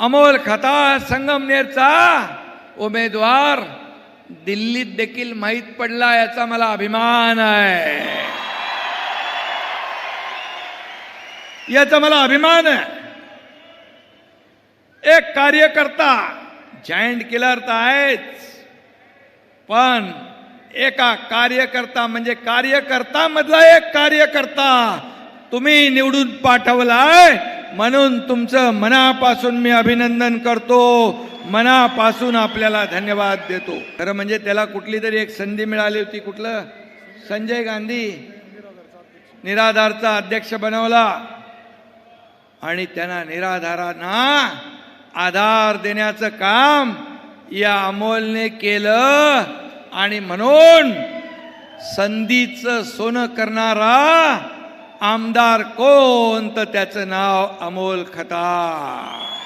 अमोल खता संगमनेरचा उमेदवार दिल्लीत देखील माहीत पडला याचा मला अभिमान आहे. याचा मला अभिमान आहे. एक कार्यकर्ता जायंट किलर तर आहेच. पण एका कार्यकर्ता म्हणजे कार्यकर्ता मधला एक कार्यकर्ता तुम्ही निवडून पाठवलाय. म्हणून तुमचं मनापासून मी अभिनंदन करतो. मनापासून आपल्याला धन्यवाद देतो. खरं म्हणजे त्याला कुठली तरी एक संधी मिळाली होती कुठलं? संजय गांधी. निराधारचा अध्यक्ष बनवला. आणि त्यांना निराधारांना आधार देण्याचं काम या अमोलने केलं. आणि म्हणून संधीचं सोनं करणारा आमदार कोण? तर त्याचं नाव अमोल खताळ.